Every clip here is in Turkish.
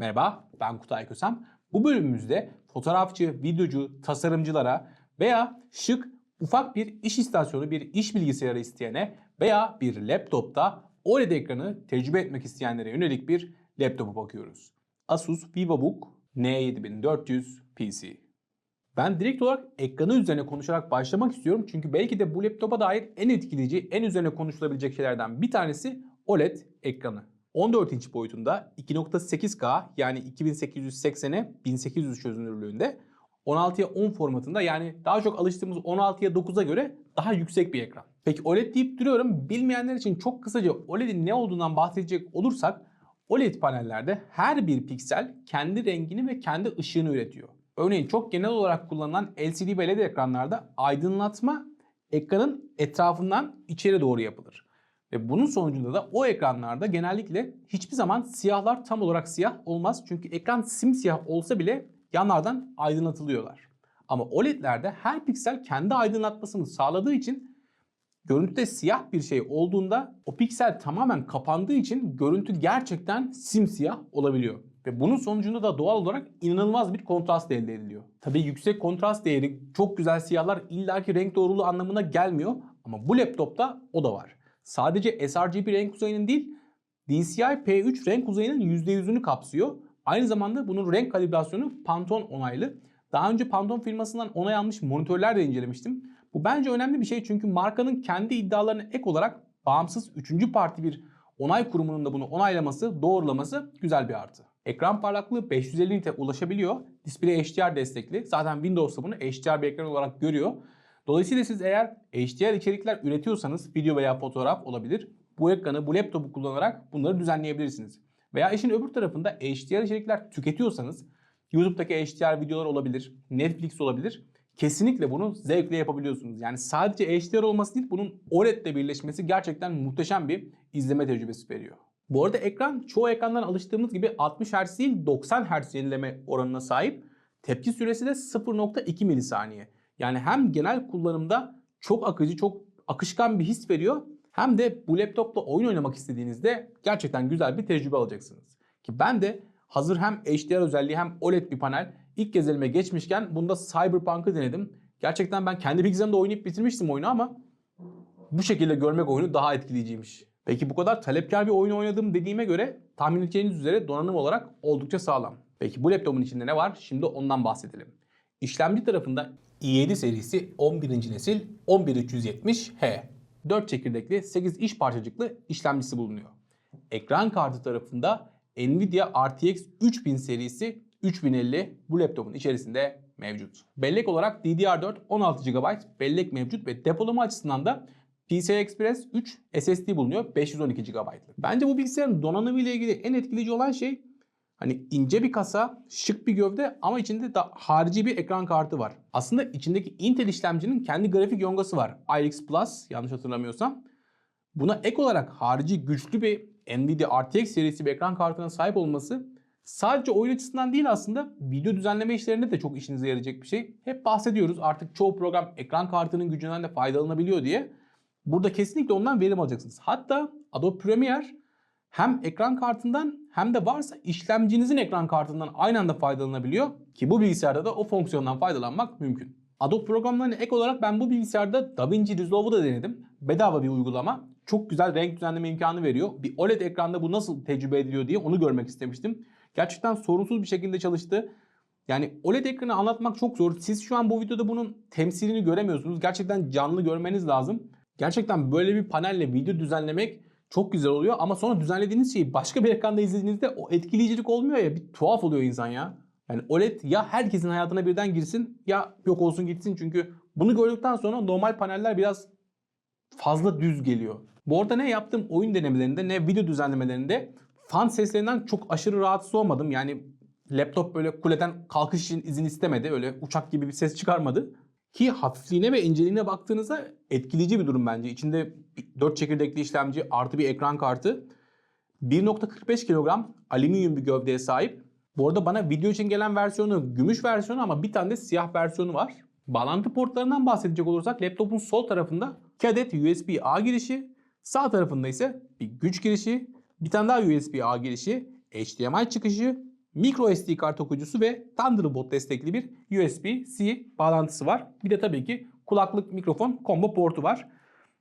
Merhaba, ben Kutay Kösem. Bu bölümümüzde fotoğrafçı, videocu, tasarımcılara veya şık, ufak bir iş istasyonu, bir iş bilgisayarı isteyene veya bir laptopta OLED ekranı tecrübe etmek isteyenlere yönelik bir laptopa bakıyoruz. Asus VivoBook N7400 PC. Ben direkt olarak ekranı üzerine konuşarak başlamak istiyorum. Çünkü belki de bu laptopa dair en etkileyici, en üzerine konuşulabilecek şeylerden bir tanesi OLED ekranı. 14 inç boyutunda 2.8K yani 2880'e 1800 çözünürlüğünde 16'ya 10 formatında yani daha çok alıştığımız 16'ya 9'a göre daha yüksek bir ekran. Peki OLED deyip duruyorum. Bilmeyenler için çok kısaca OLED'in ne olduğundan bahsedecek olursak OLED panellerde her bir piksel kendi rengini ve kendi ışığını üretiyor. Örneğin çok genel olarak kullanılan LCD ve LED ekranlarda aydınlatma ekranın etrafından içeri doğru yapılır. Ve bunun sonucunda da o ekranlarda genellikle hiçbir zaman siyahlar tam olarak siyah olmaz. Çünkü ekran simsiyah olsa bile yanlardan aydınlatılıyorlar. Ama OLED'lerde her piksel kendi aydınlatmasını sağladığı için görüntüde siyah bir şey olduğunda o piksel tamamen kapandığı için görüntü gerçekten simsiyah olabiliyor. Ve bunun sonucunda da doğal olarak inanılmaz bir kontrast elde ediliyor. Tabii yüksek kontrast değeri çok güzel siyahlar illaki renk doğruluğu anlamına gelmiyor ama bu laptopta o da var. Sadece sRGB renk uzayının değil DCI P3 renk uzayının %100'ünü kapsıyor. Aynı zamanda bunun renk kalibrasyonu Pantone onaylı. Daha önce Pantone firmasından onay almış monitörler de incelemiştim. Bu bence önemli bir şey çünkü markanın kendi iddialarına ek olarak bağımsız 3. parti bir onay kurumunun da bunu onaylaması, doğrulaması güzel bir artı. Ekran parlaklığı 550 nite ulaşabiliyor. Display HDR destekli. Zaten Windows'ta bunu HDR bir ekran olarak görüyor. Dolayısıyla siz eğer HDR içerikler üretiyorsanız video veya fotoğraf olabilir. Bu ekranı, bu laptopu kullanarak bunları düzenleyebilirsiniz. Veya işin öbür tarafında HDR içerikler tüketiyorsanız YouTube'daki HDR videolar olabilir, Netflix olabilir. Kesinlikle bunu zevkle yapabiliyorsunuz. Yani sadece HDR olması değil bunun OLED ile birleşmesi gerçekten muhteşem bir izleme tecrübesi veriyor. Bu arada ekran çoğu ekrandan alıştığımız gibi 60 Hz değil 90 Hz yenileme oranına sahip. Tepki süresi de 0.2 milisaniye. Yani hem genel kullanımda çok akıcı, çok akışkan bir his veriyor. Hem de bu laptopla oyun oynamak istediğinizde gerçekten güzel bir tecrübe alacaksınız. Ki ben de hazır hem HDR özelliği hem OLED bir panel ilk kez elime geçmişken bunda Cyberpunk'ı denedim. Gerçekten ben kendi bilgisayarımda oynayıp bitirmiştim oyunu ama bu şekilde görmek oyunu daha etkileyiciymiş. Peki bu kadar talepkar bir oyun oynadım dediğime göre tahmin edeceğiniz üzere donanım olarak oldukça sağlam. Peki bu laptopun içinde ne var? Şimdi ondan bahsedelim. İşlemci tarafında i7 serisi 11. nesil 11370H. 4 çekirdekli 8 iş parçacıklı işlemcisi bulunuyor. Ekran kartı tarafında Nvidia RTX 3000 serisi 3050 bu laptopun içerisinde mevcut. Bellek olarak DDR4 16 GB bellek mevcut ve depolama açısından da PCI Express 3 SSD bulunuyor 512 GB'lık. Bence bu bilgisayarın donanımı ile ilgili en etkileyici olan şey Hani ince bir kasa, şık bir gövde ama içinde da harici bir ekran kartı var. Aslında içindeki Intel işlemcinin kendi grafik yongası var. iX Plus yanlış hatırlamıyorsam. Buna ek olarak harici güçlü bir Nvidia RTX serisi bir ekran kartına sahip olması sadece oyun açısından değil aslında video düzenleme işlerinde de çok işinize yarayacak bir şey. Hep bahsediyoruz artık çoğu program ekran kartının gücünden de faydalanabiliyor diye. Burada kesinlikle ondan verim alacaksınız. Hatta Adobe Premiere hem ekran kartından hem de varsa işlemcinizin ekran kartından aynı anda faydalanabiliyor ki bu bilgisayarda da o fonksiyondan faydalanmak mümkün. Adobe programlarına ek olarak ben bu bilgisayarda DaVinci Resolve'u da denedim. Bedava bir uygulama. Çok güzel renk düzenleme imkanı veriyor. Bir OLED ekranda bu nasıl tecrübe ediliyor diye onu görmek istemiştim. Gerçekten sorunsuz bir şekilde çalıştı. Yani OLED ekranı anlatmak çok zor. Siz şu an bu videoda bunun temsilini göremiyorsunuz. Gerçekten canlı görmeniz lazım. Gerçekten böyle bir panelle video düzenlemek çok güzel oluyor ama sonra düzenlediğiniz şeyi başka bir ekranda izlediğinizde o etkileyicilik olmuyor ya bir tuhaf oluyor insan ya. Yani OLED ya herkesin hayatına birden girsin ya yok olsun gitsin çünkü bunu gördükten sonra normal paneller biraz fazla düz geliyor. Bu arada ne yaptım oyun denemelerinde ne video düzenlemelerinde fan seslerinden çok aşırı rahatsız olmadım. Yani laptop böyle kuleden kalkış için izin istemedi. Öyle uçak gibi bir ses çıkarmadı. Ki hafifliğine ve inceliğine baktığınızda etkileyici bir durum bence. İçinde 4 çekirdekli işlemci artı bir ekran kartı. 1.45 kilogram alüminyum bir gövdeye sahip. Bu arada bana video için gelen versiyonu gümüş versiyonu ama bir tane de siyah versiyonu var. Bağlantı portlarından bahsedecek olursak laptopun sol tarafında 2 adet USB-A girişi, sağ tarafında ise bir güç girişi, bir tane daha USB-A girişi, HDMI çıkışı, micro SD kart okuyucusu ve Thunderbolt destekli bir USB-C bağlantısı var. Bir de tabii ki kulaklık mikrofon combo portu var.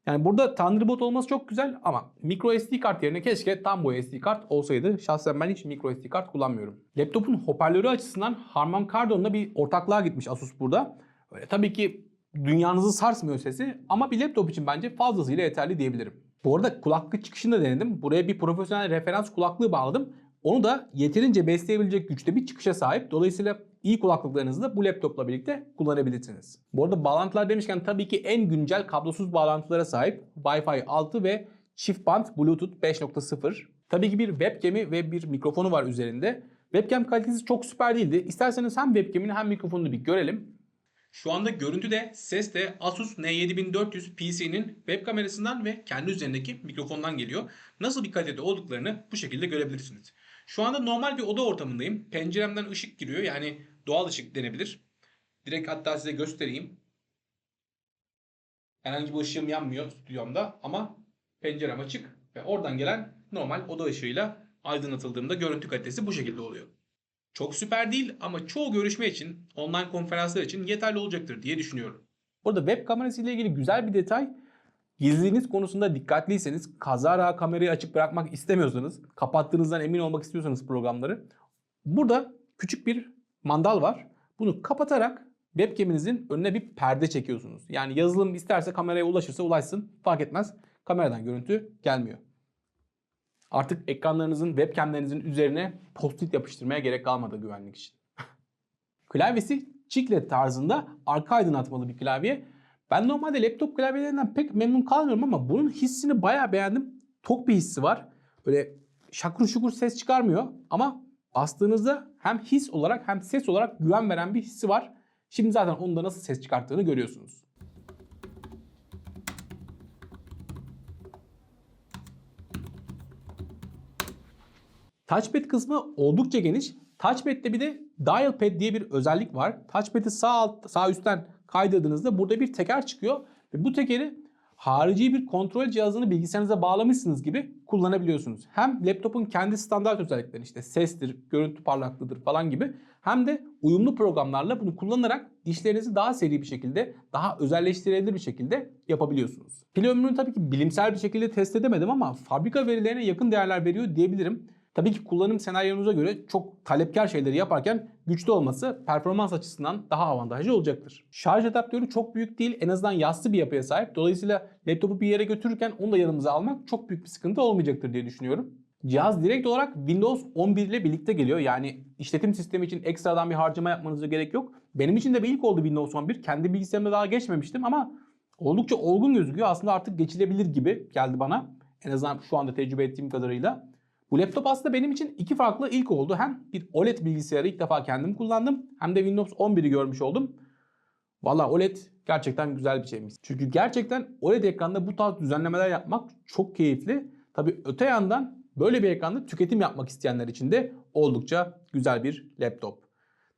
Yani burada Thunderbolt olması çok güzel ama micro SD kart yerine keşke tam bu SD kart olsaydı. Şahsen ben hiç micro SD kart kullanmıyorum. Laptopun hoparlörü açısından Harman Kardon'la bir ortaklığa gitmiş Asus burada. Öyle tabii ki dünyanızı sarsmıyor sesi ama bir laptop için bence fazlasıyla yeterli diyebilirim. Bu arada kulaklık çıkışını da denedim. Buraya bir profesyonel referans kulaklığı bağladım. Onu da yeterince besleyebilecek güçte bir çıkışa sahip. Dolayısıyla iyi kulaklıklarınızı da bu laptopla birlikte kullanabilirsiniz. Bu arada bağlantılar demişken tabii ki en güncel kablosuz bağlantılara sahip Wi-Fi 6 ve çift band Bluetooth 5.0. Tabii ki bir webcam'i ve bir mikrofonu var üzerinde. Webcam kalitesi çok süper değildi. İsterseniz hem webcam'ini hem mikrofonunu bir görelim. Şu anda görüntü de ses de Asus N7400 PC'nin web kamerasından ve kendi üzerindeki mikrofondan geliyor. Nasıl bir kalitede olduklarını bu şekilde görebilirsiniz. Şu anda normal bir oda ortamındayım. Penceremden ışık giriyor. Yani doğal ışık denebilir. Direkt hatta size göstereyim. Herhangi bir ışığım yanmıyor stüdyomda ama pencerem açık ve oradan gelen normal oda ışığıyla aydınlatıldığımda görüntü kalitesi bu şekilde oluyor. Çok süper değil ama çoğu görüşme için, online konferanslar için yeterli olacaktır diye düşünüyorum. Burada web kamerası ile ilgili güzel bir detay. Gizliliğiniz konusunda dikkatliyseniz, kazara kamerayı açık bırakmak istemiyorsanız, kapattığınızdan emin olmak istiyorsanız programları, burada küçük bir mandal var. Bunu kapatarak webcam'inizin önüne bir perde çekiyorsunuz. Yani yazılım isterse kameraya ulaşırsa ulaşsın fark etmez. Kameradan görüntü gelmiyor. Artık ekranlarınızın, webcamlerinizin üzerine post-it yapıştırmaya gerek kalmadı güvenlik için. Klavyesi chiclet tarzında arka aydınlatmalı bir klavye. Ben normalde laptop klavyelerinden pek memnun kalmıyorum ama bunun hissini bayağı beğendim. Tok bir hissi var. Böyle şakur şukur ses çıkarmıyor ama bastığınızda hem his olarak hem ses olarak güven veren bir hissi var. Şimdi zaten onda nasıl ses çıkarttığını görüyorsunuz. Touchpad kısmı oldukça geniş. Touchpad'de bir de Dial Pad diye bir özellik var. Touchpad'i sağ alt, sağ üstten kaydırdığınızda burada bir teker çıkıyor ve bu tekeri harici bir kontrol cihazını bilgisayarınıza bağlamışsınız gibi kullanabiliyorsunuz. Hem laptopun kendi standart özellikleri işte sestir, görüntü parlaklığıdır falan gibi hem de uyumlu programlarla bunu kullanarak dişlerinizi daha seri bir şekilde, daha özelleştirilebilir bir şekilde yapabiliyorsunuz. Pil ömrünü tabii ki bilimsel bir şekilde test edemedim ama fabrika verilerine yakın değerler veriyor diyebilirim. Tabii ki kullanım senaryonuza göre çok talepkar şeyleri yaparken güçlü olması performans açısından daha avantajlı olacaktır. Şarj adaptörü çok büyük değil en azından yassı bir yapıya sahip. Dolayısıyla laptopu bir yere götürürken onu da yanımıza almak çok büyük bir sıkıntı olmayacaktır diye düşünüyorum. Cihaz direkt olarak Windows 11 ile birlikte geliyor. Yani işletim sistemi için ekstradan bir harcama yapmanıza gerek yok. Benim için de bir ilk oldu Windows 11. Kendi bilgisayarımda daha geçmemiştim ama oldukça olgun gözüküyor. Aslında artık geçilebilir gibi geldi bana. En azından şu anda tecrübe ettiğim kadarıyla. Bu laptop aslında benim için iki farklı ilk oldu. Hem bir OLED bilgisayarı ilk defa kendim kullandım hem de Windows 11'i görmüş oldum. Valla OLED gerçekten güzel bir şeymiş. Çünkü gerçekten OLED ekranda bu tarz düzenlemeler yapmak çok keyifli. Tabi öte yandan böyle bir ekranda tüketim yapmak isteyenler için de oldukça güzel bir laptop.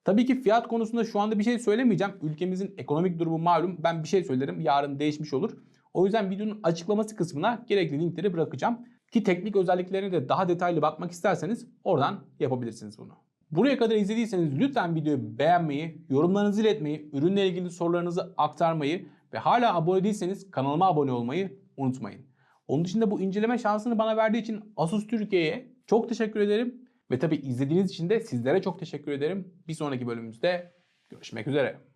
Tabii ki fiyat konusunda şu anda bir şey söylemeyeceğim. Ülkemizin ekonomik durumu malum. Ben bir şey söylerim yarın değişmiş olur. O yüzden videonun açıklaması kısmına gerekli linkleri bırakacağım. Ki teknik özelliklerine de daha detaylı bakmak isterseniz oradan yapabilirsiniz bunu. Buraya kadar izlediyseniz lütfen videoyu beğenmeyi, yorumlarınızı iletmeyi, ürünle ilgili sorularınızı aktarmayı ve hala abone değilseniz kanalıma abone olmayı unutmayın. Onun dışında bu inceleme şansını bana verdiği için Asus Türkiye'ye çok teşekkür ederim. Ve tabi izlediğiniz için de sizlere çok teşekkür ederim. Bir sonraki bölümümüzde görüşmek üzere.